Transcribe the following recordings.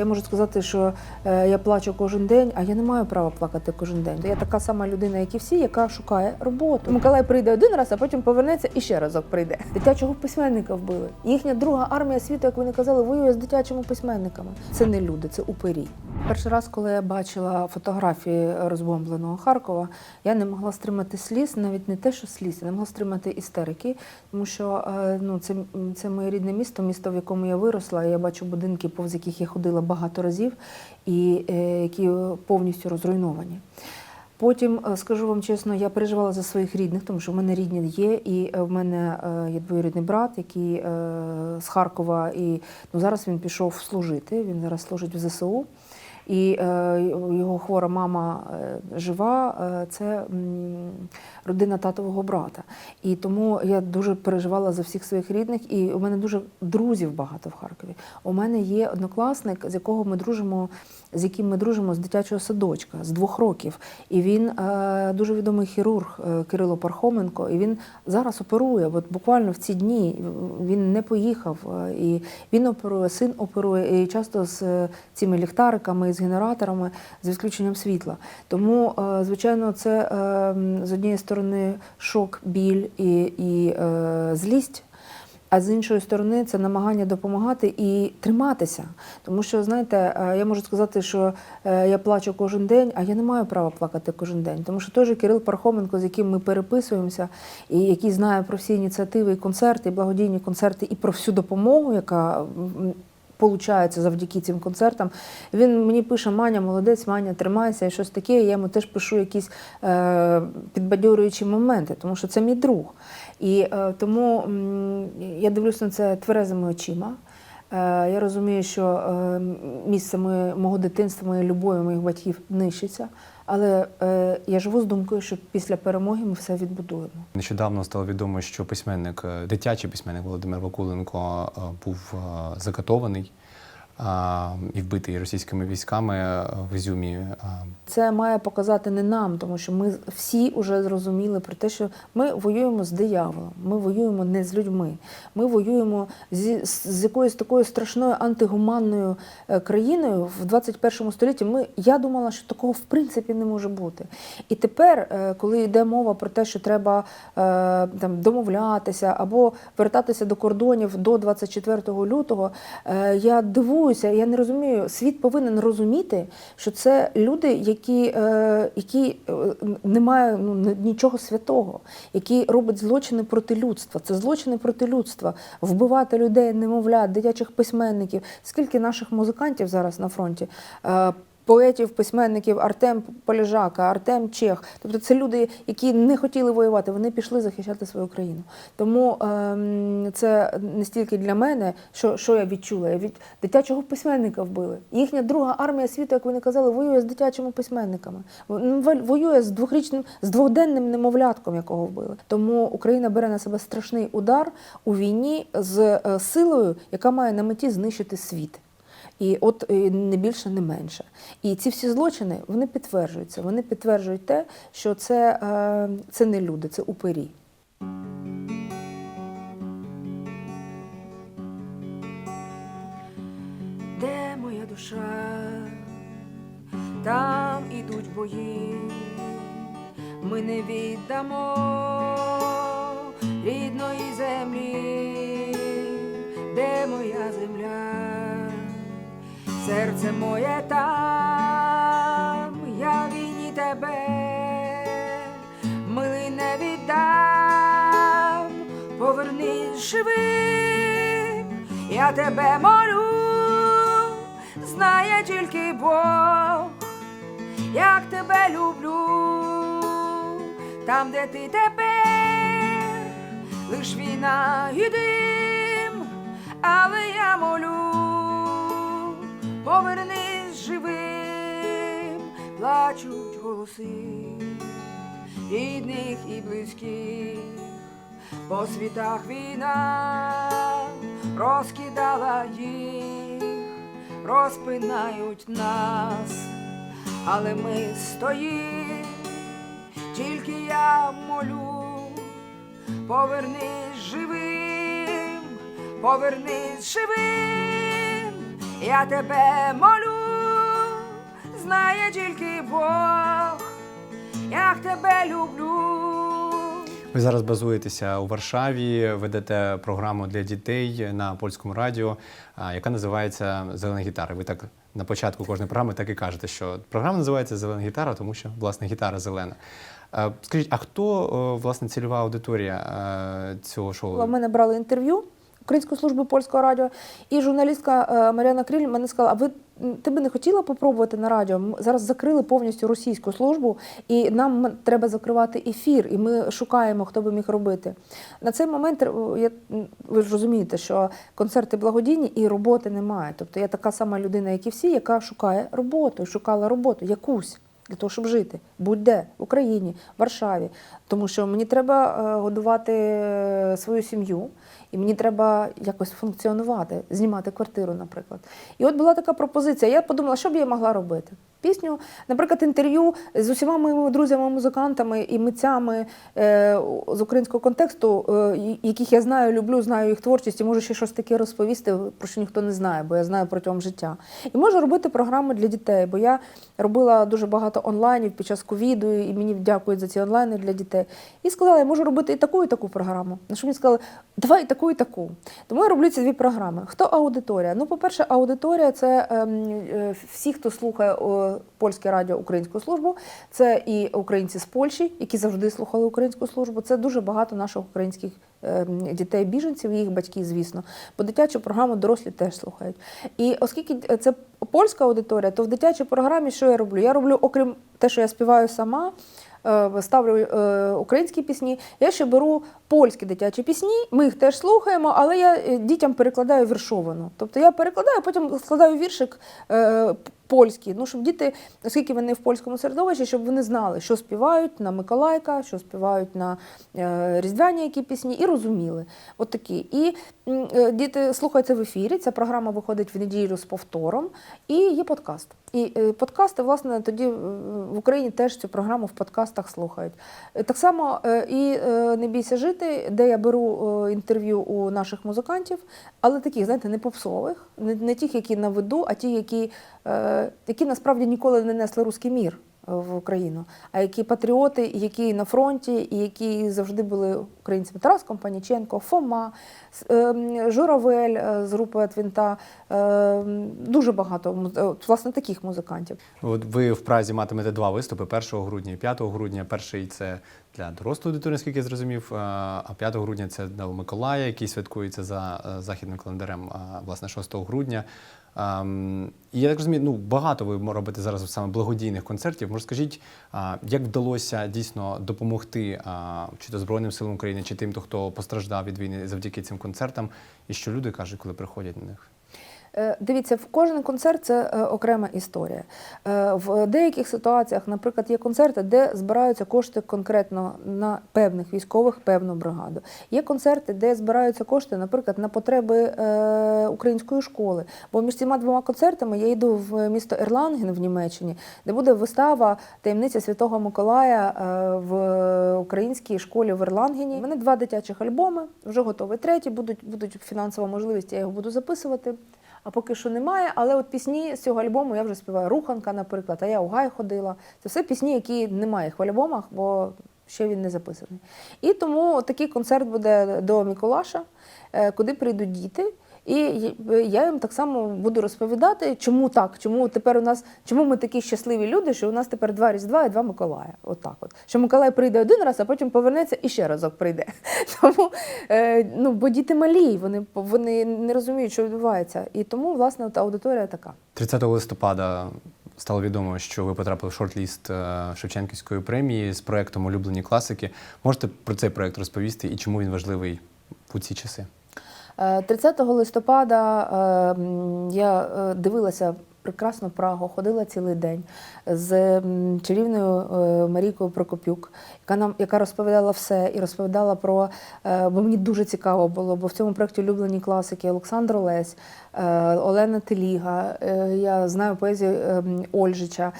Я можу сказати, що е, я плачу кожен день, а я не маю права плакати кожен день. Я така сама людина, як і всі, яка шукає роботу. Миколай прийде один раз, а потім повернеться і ще разок прийде. Дитячого письменника вбили. Їхня друга армія світу, як вони казали, воює з дитячими письменниками. Це не люди, це упирі. Перший раз, коли я бачила фотографії розбомбленого Харкова, я не могла стримати сліз, навіть не те, що сліз, я не могла стримати істерики, тому що е, ну, це, це моє рідне місто, місто, в якому я виросла. і Я бачу будинки, повз яких я ходила багато разів, і е, які повністю розруйновані. Потім е, скажу вам чесно, я переживала за своїх рідних, тому що в мене рідні є, і е, в мене є двоюрідний брат, який з Харкова, і ну, зараз він пішов служити. Він зараз служить в ЗСУ. І е, його хвора мама е, жива, е, це родина татового брата. І тому я дуже переживала за всіх своїх рідних, і у мене дуже друзів багато в Харкові. У мене є однокласник, з якого ми дружимо, з яким ми дружимо з дитячого садочка з двох років. І він е, дуже відомий хірург е, Кирило Пархоменко. І він зараз оперує. От буквально в ці дні він не поїхав. е, І він оперує, син оперує, і часто з цими ліхтариками, з генераторами, з відключенням світла. Тому, звичайно, це е, з однієї сторони шок, біль і, і злість. А з іншої сторони, це намагання допомагати і триматися. Тому що, знаєте, е, я можу сказати, що е, я плачу кожен день, а я не маю права плакати кожен день. Тому що же Кирил Пархоменко, з яким ми переписуємося, і який знає про всі ініціативи і концерти, і благодійні концерти, і про всю допомогу, яка Получається завдяки цим концертам. Він мені пише: Маня, молодець, Маня, тримайся і щось таке. Я йому теж пишу якісь е, підбадьорюючі моменти, тому що це мій друг. І е, тому я дивлюся на це тверезими очима. Е, я розумію, що е, місце мого дитинства, моєї любові, моїх батьків нищиться. Але я живу з думкою, що після перемоги ми все відбудуємо. Нещодавно стало відомо, що письменник, дитячий письменник Володимир Вакуленко був закатований і вбитий російськими військами е, в Ізюмі. Е, Це має показати не нам, тому що ми всі вже зрозуміли про те, що ми воюємо з дияволом, ми воюємо не з людьми. Ми воюємо зі, з якоюсь такою страшною антигуманною е, країною в 21 столітті. Ми, я думала, що такого в принципі не може бути. І тепер, коли йде мова про те, що треба там, домовлятися або вертатися до кордонів до 24 лютого, я дивуюся, я не розумію. Світ повинен розуміти, що це люди, які, е, які е, не мають ну, нічого святого, які роблять злочини проти людства. Це злочини проти людства. Вбивати людей, немовлят, дитячих письменників. Скільки наших музикантів зараз на фронті? Е, Поетів, письменників Артем Поліжака, Артем Чех. Тобто це люди, які не хотіли воювати, вони пішли захищати свою країну. Тому ем, це не стільки для мене, що, що я відчула. Я від дитячого письменника вбили. Їхня друга армія світу, як вони казали, воює з дитячими письменниками. Ну, Воює з двохрічним, з двохденним немовлятком, якого вбили. Тому Україна бере на себе страшний удар у війні з е, силою, яка має на меті знищити світ. І от е, не більше, не менше. І ці всі злочини вони підтверджуються. Вони підтверджують те, що це, е, це не люди, це упирі. Де моя душа? Там ідуть бої. Ми не віддамо рідної землі, Серце моє там, я війні тебе, милий не віддам, повернись живим, я тебе молю, знає тільки Бог, як тебе люблю, там, де ти тепер, лиш війна і але я молю, повернись живим, плачуть голоси рідних і близьких, по світах війна розкидала їх, розпинають нас, але ми стоїм, тільки я молю, повернись живим, повернись живим, Я тебе молю, знає тільки Бог, як тебе люблю. Ви зараз базуєтеся у Варшаві, ведете програму для дітей на польському радіо, яка називається Зелена гітара. Ви так на початку кожної програми так і кажете, що програма називається Зелена гітара, тому що власне гітара зелена. Скажіть, а хто власне цільова аудиторія цього шоу? У мене брали інтерв'ю Української служби польського радіо, і журналістка е, Мар'яна Кріль мене сказала: а ви ти би не хотіла попробувати на радіо? Ми зараз закрили повністю російську службу, і нам треба закривати ефір, і ми шукаємо, хто би міг робити. На цей момент е, я, ви ж розумієте, що концерти благодійні і роботи немає. Тобто я така сама людина, як і всі, яка шукає роботу, шукала роботу якусь. Для того, щоб жити будь-де в Україні, в Варшаві, тому що мені треба е, годувати е, свою сім'ю, і мені треба якось функціонувати, знімати квартиру, наприклад. І от була така пропозиція. Я подумала, що б я могла робити. Пісню, наприклад, інтерв'ю з усіма моїми друзями-музикантами і митцями е, з українського контексту, е, яких я знаю, люблю, знаю їх творчість, і можу ще щось таке розповісти, про що ніхто не знає, бо я знаю протягом життя. І можу робити програми для дітей, бо я робила дуже багато онлайнів під час ковіду, і мені дякують за ці онлайни для дітей. І сказала, я можу робити і таку, і таку програму. На що мені сказали, давай і таку, і таку. Тому я роблю ці дві програми. Хто аудиторія? Ну, по-перше, аудиторія це ем, е, всі, хто слухає польське радіо Українську службу, це і українці з Польщі, які завжди слухали українську службу. Це дуже багато наших українських ем, дітей-біженців, їх батьки, звісно. Бо дитячу програму дорослі теж слухають. І оскільки це польська аудиторія, то в дитячій програмі що я роблю? Я роблю, окрім те, що я співаю сама. е, Ставлю е, українські пісні. Я ще беру польські дитячі пісні. Ми їх теж слухаємо, але я е, дітям перекладаю віршовану. Тобто я перекладаю, потім складаю віршик польський. Ну, щоб діти, оскільки вони в польському середовищі, щоб вони знали, що співають на Миколайка, що співають на е, різдвяні які пісні, і розуміли. От такі. І е, діти слухають це в ефірі. Ця програма виходить в неділю з повтором, і є подкаст. І е, подкасти, власне, тоді в Україні теж цю програму в подкастах слухають. Так само і не бійся жити, де я беру інтерв'ю у наших музикантів, але таких, знаєте, не попсових, не, тих, які на виду, а ті, які, які насправді ніколи не несли руський мір е, в Україну, а які патріоти, які на фронті, і які завжди були українцями. Тарас Компаніченко, Фома, ем, Журавель е, з групи Твінта. Дуже багато е, власне таких музикантів. От ви в Празі матимете два виступи 1 грудня і 5 грудня. Перший це для дорослої аудиторії, наскільки я зрозумів, а а 5 грудня це для Миколая, який святкується за е, західним календарем, власне, 6 грудня. І я так розумію, ну багато ви робите зараз саме благодійних концертів. Може, скажіть, як вдалося дійсно допомогти чи то Збройним силам України, чи тим, хто постраждав від війни завдяки цим концертам, і що люди кажуть, коли приходять на них? Е, Дивіться, в кожен концерт це е, окрема історія. Е, В деяких ситуаціях, наприклад, є концерти, де збираються кошти конкретно на певних військових, певну бригаду. Є концерти, де збираються кошти, наприклад, на потреби української школи. Бо між цими двома концертами я йду в місто Ерланген в Німеччині, де буде вистава таємниця Святого Миколая в українській школі в Ерлангені. У мене два дитячих альбоми, вже готовий третій. Будуть будуть фінансова можливість, я його буду записувати. А поки що немає, але от пісні з цього альбому я вже співаю Руханка, наприклад, а я у Гай ходила. Це все пісні, які немає в альбомах, бо ще він не записаний. І тому такий концерт буде до Миколаша, е, куди прийдуть діти. І я їм так само буду розповідати, чому так, чому тепер у нас, чому ми такі щасливі люди, що у нас тепер два Різдва і два Миколая. Отак от. Що Миколай прийде один раз, а потім повернеться і ще разок прийде. Тому, е, ну, бо діти малі, вони, вони не розуміють, що відбувається. І тому, власне, от аудиторія така. 30 листопада стало відомо, що ви потрапили в шорт-ліст е, Шевченківської премії з проектом Улюблені класики. Можете про цей проект розповісти і чому він важливий у ці часи? Е, 30 листопада е, я е, дивилася прекрасну Прагу, ходила цілий день з чарівною е, Марійкою Прокопюк, яка нам яка розповідала все і розповідала про, е, бо мені дуже цікаво було, бо в цьому проєкті улюблені класики Олександр Олесь, е, Олена Теліга, е, я знаю поезію е, Ольжича.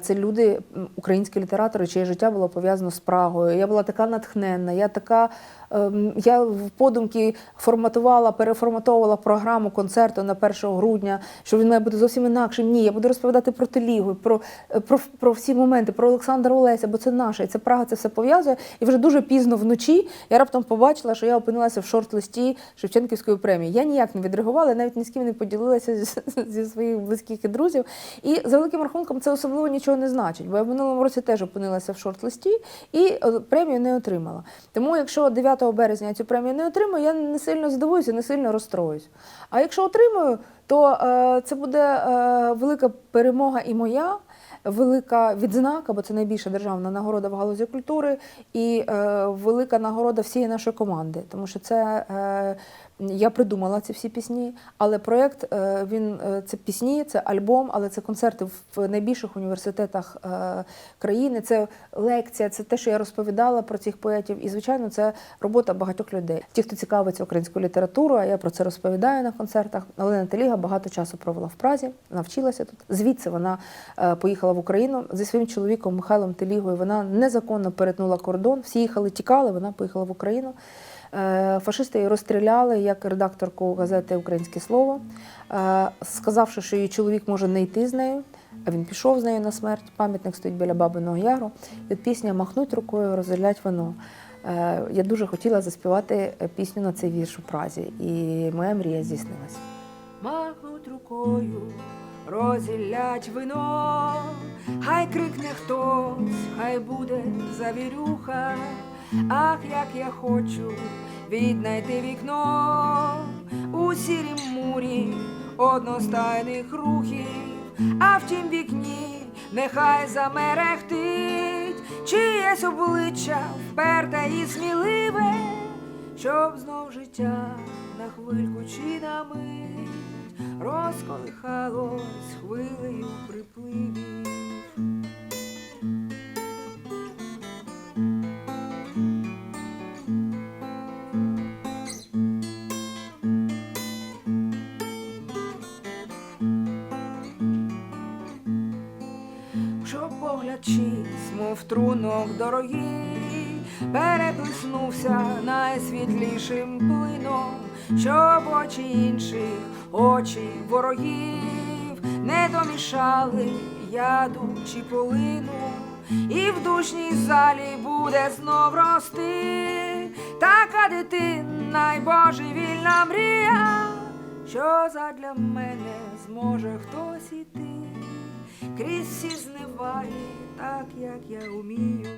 Це люди, українські літератори, чиє життя було пов'язано з Прагою. Я була така натхненна, я така. Ем, Я в подумки форматувала, переформатовувала програму концерту на 1 грудня, що він має бути зовсім інакшим. Ні, я буду розповідати про Телігу, про, про, про всі моменти, про Олександра Олеся, бо це наше. І це Прага це все пов'язує. І вже дуже пізно вночі я раптом побачила, що я опинилася в шорт-листі Шевченківської премії. Я ніяк не відреагувала, навіть ні з ким не поділилася зі своїх близьких і друзів. І за великим рахунком це особливо нічого не значить, бо я в минулому році теж опинилася в шорт-листі і е, премію не отримала. Тому, якщо 9 березня я цю премію не отримую, я не сильно здивуюся, не сильно розстроюсь. А якщо отримаю, то е, це буде е, велика перемога і моя. Велика відзнака, бо це найбільша державна нагорода в галузі культури, і е, велика нагорода всієї нашої команди, тому що це е, я придумала ці всі пісні, але проєкт е, він е, це пісні, це альбом, але це концерти в найбільших університетах е, країни. Це лекція, це те, що я розповідала про цих поетів. І звичайно, це робота багатьох людей. Ті, хто цікавиться українською літературою, а я про це розповідаю на концертах. Олена Теліга багато часу провела в Празі, навчилася тут. Звідси вона поїхала в Україну зі своїм чоловіком Михайлом Телігою. Вона незаконно перетнула кордон. Всі їхали, тікали. Вона поїхала в Україну. Е, Фашисти її розстріляли як редакторку газети Українське слово, е, сказавши, що її чоловік може не йти з нею. А він пішов з нею на смерть. Пам'ятник стоїть біля Бабиного Яру. І от пісня Махнуть рукою, розілять вино. Е, Я дуже хотіла заспівати пісню на цей вірш у Празі, і моя мрія здійснилася. Махнуть рукою, розілять вино, хай крикне хтось, хай буде завірюха. Ах, як я хочу віднайти вікно у сірім мурі одностайних рухів, а в тім вікні нехай замерехтить чиєсь обличчя вперте і сміливе, щоб знов життя на хвильку чи на мить розколихалось хвилею припливів. Погляд мов трунок дорогий, переплеснувся найсвітлішим плином, щоб очі інших, очі ворогів не домішали яду чи полину, і в душній залі буде знов рости така дитина й божевільна мрія, що задля мене зможе хтось іти крізь всі зневаги, так як я умію.